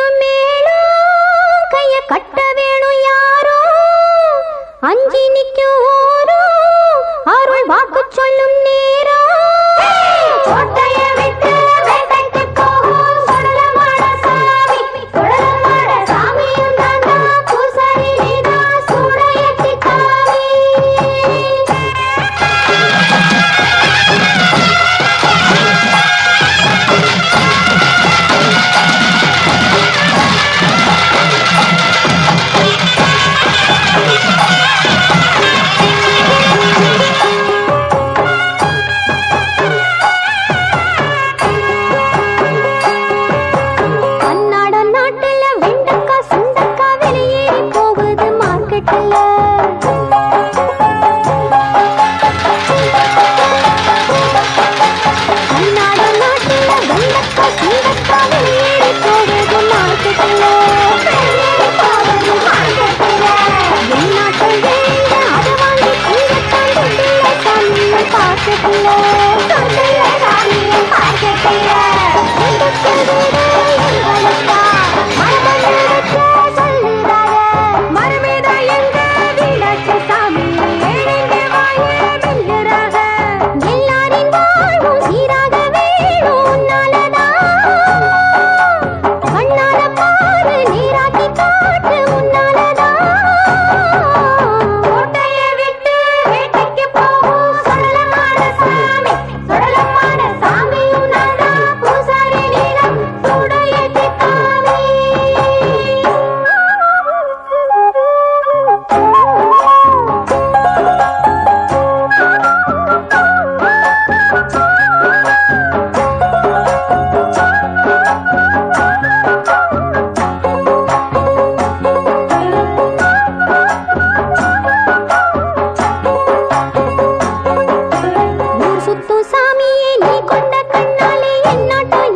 இன்னும் மேலும் கைய கட்ட வேணும் யாரோ? அஞ்சி நிற்கும் சாமியே நீ கொண்ட கண்ணாலே என்னாட்டம்